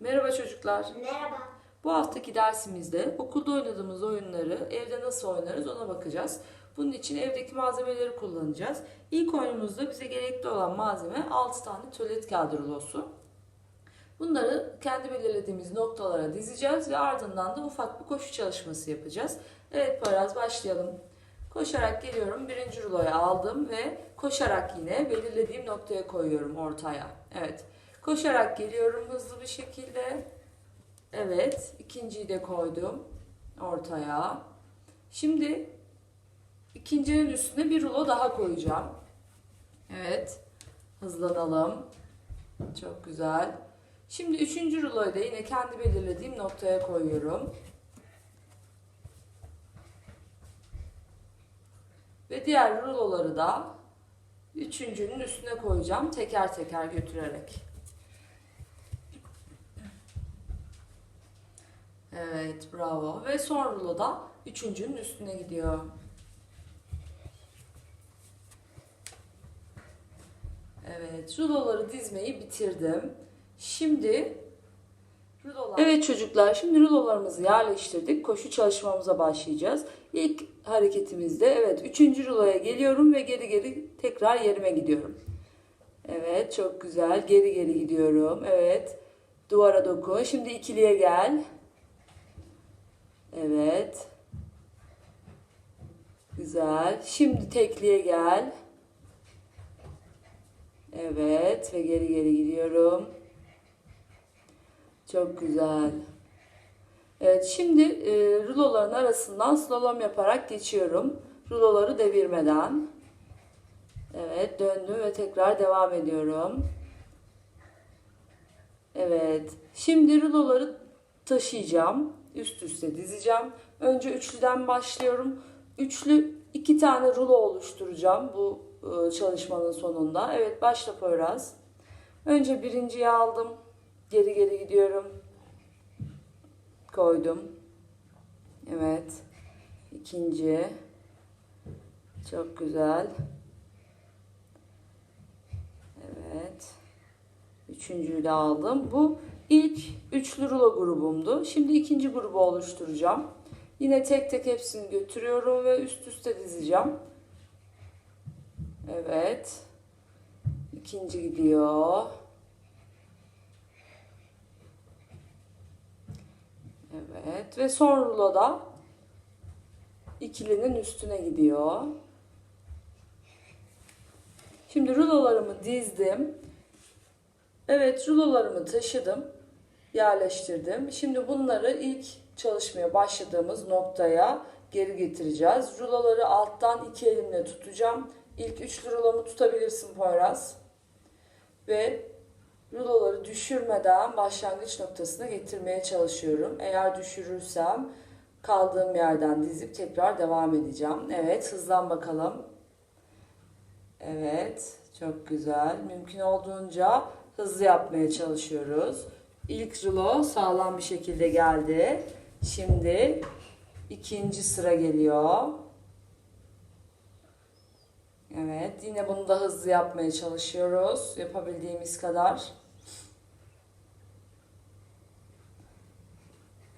Merhaba çocuklar. Merhaba. Bu haftaki dersimizde okulda oynadığımız oyunları evde nasıl oynarız ona bakacağız. Bunun için evdeki malzemeleri kullanacağız. İlk oyunumuzda bize gerekli olan malzeme 6 tane tuvalet kağıdı rulosu. Bunları kendi belirlediğimiz noktalara dizeceğiz ve ardından da ufak bir koşu çalışması yapacağız. Evet Poyraz başlayalım. Koşarak geliyorum. Birinci ruloyu aldım ve koşarak yine belirlediğim noktaya koyuyorum ortaya. Evet. Koşarak geliyorum hızlı bir şekilde. Evet. ikinciyi de koydum ortaya. Şimdi ikincinin üstüne bir rulo daha koyacağım. Evet. Hızlanalım. Çok güzel. Şimdi üçüncü ruloyu da yine kendi belirlediğim noktaya koyuyorum. Ve diğer ruloları da üçüncünün üstüne koyacağım teker teker götürerek. Evet bravo. Ve son rulo da üçüncünün üstüne gidiyor. Evet ruloları dizmeyi bitirdim. Şimdi rulolar... Evet çocuklar şimdi rulolarımızı yerleştirdik. Koşu çalışmamıza başlayacağız. İlk hareketimizde evet üçüncü ruloya geliyorum ve geri geri tekrar yerime gidiyorum. Evet çok güzel. Geri geri gidiyorum. Evet. Duvara dokun. Şimdi ikiliye gel. Evet. Güzel. Şimdi tekliye gel. Evet ve geri geri gidiyorum. Çok güzel. Evet şimdi e, ruloların arasından slalom yaparak geçiyorum. Ruloları devirmeden. Evet döndüm ve tekrar devam ediyorum. Evet. Şimdi ruloları taşıyacağım. Üst üste dizeceğim. Önce üçlüden başlıyorum. Üçlü iki tane rulo oluşturacağım bu e, çalışmanın sonunda. Evet başla Poyraz. Önce birinciyi aldım. Geri geri gidiyorum. Koydum. Evet. İkinci. Çok güzel. Evet. Üçüncüyü de aldım. Bu ilk üçlü rulo grubumdu. Şimdi ikinci grubu oluşturacağım. Yine tek tek hepsini götürüyorum ve üst üste dizeceğim. Evet. İkinci gidiyor. Evet ve son ruloda ikilinin üstüne gidiyor. Şimdi rulolarımı dizdim. Evet rulolarımı taşıdım. Yerleştirdim. Şimdi bunları ilk çalışmaya başladığımız noktaya geri getireceğiz. Ruloları alttan iki elimle tutacağım. İlk üçlü rulomu tutabilirsin Poyraz. Ve ruloları düşürmeden başlangıç noktasına getirmeye çalışıyorum. Eğer düşürürsem kaldığım yerden dizip tekrar devam edeceğim. Evet hızlan bakalım. Evet çok güzel. Mümkün olduğunca hızlı yapmaya çalışıyoruz. İlk rulo sağlam bir şekilde geldi. Şimdi ikinci sıra geliyor. Evet, yine bunu da hızlı yapmaya çalışıyoruz. Yapabildiğimiz kadar.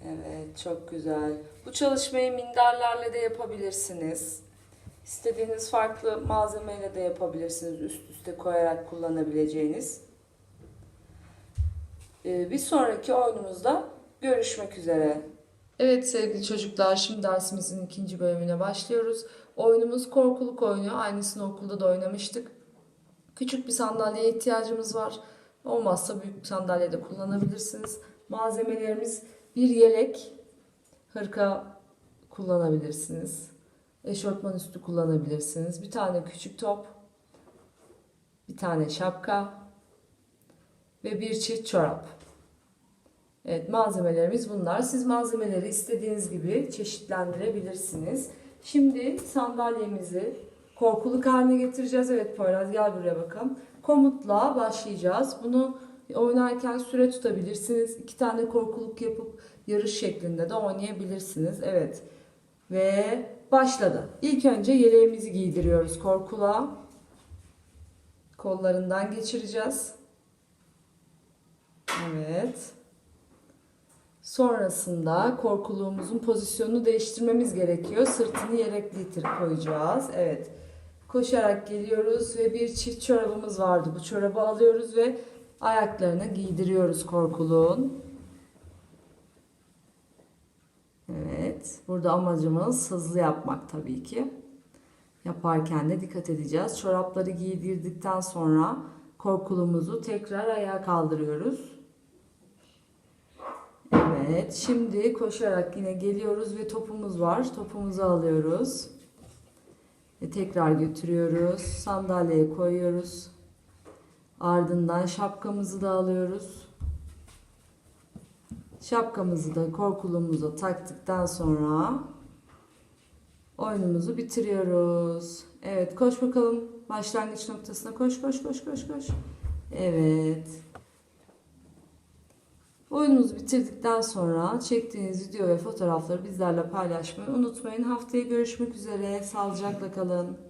Evet, çok güzel. Bu çalışmayı minderlerle de yapabilirsiniz. İstediğiniz farklı malzemeyle de yapabilirsiniz. Üst üste koyarak kullanabileceğiniz. Ee, Bir sonraki oyunumuzda görüşmek üzere. Evet sevgili çocuklar şimdi dersimizin ikinci bölümüne başlıyoruz. Oyunumuz korkuluk oyunu. Aynısını okulda da oynamıştık. Küçük bir sandalyeye ihtiyacımız var. Olmazsa büyük bir sandalye de kullanabilirsiniz. Malzemelerimiz bir yelek, hırka kullanabilirsiniz. Eşortman üstü kullanabilirsiniz. Bir tane küçük top, bir tane şapka ve bir çift çorap. Evet malzemelerimiz bunlar. Siz malzemeleri istediğiniz gibi çeşitlendirebilirsiniz. Şimdi sandalyemizi korkuluk haline getireceğiz. Evet Poyraz gel buraya bakalım. Komutla başlayacağız. Bunu oynarken süre tutabilirsiniz. İki tane korkuluk yapıp yarış şeklinde de oynayabilirsiniz. Evet. Ve başladı. İlk önce yeleğimizi giydiriyoruz korkula. Kollarından geçireceğiz. Evet. Sonrasında korkuluğumuzun pozisyonunu değiştirmemiz gerekiyor. Sırtını yere getirip koyacağız. Evet. Koşarak geliyoruz ve bir çift çorabımız vardı. Bu çorabı alıyoruz ve ayaklarına giydiriyoruz korkuluğun. Evet. Burada amacımız hızlı yapmak tabii ki. Yaparken de dikkat edeceğiz. Çorapları giydirdikten sonra korkulumuzu tekrar ayağa kaldırıyoruz. Evet, şimdi koşarak yine geliyoruz ve topumuz var. Topumuzu alıyoruz. Ve tekrar götürüyoruz. Sandalyeye koyuyoruz. Ardından şapkamızı da alıyoruz. Şapkamızı da korkulumuza taktıktan sonra oyunumuzu bitiriyoruz. Evet, koş bakalım. Başlangıç noktasına koş, koş, koş, koş, koş. Evet. Oyunumuzu bitirdikten sonra çektiğiniz video ve fotoğrafları bizlerle paylaşmayı unutmayın. Haftaya görüşmek üzere. Sağlıcakla kalın.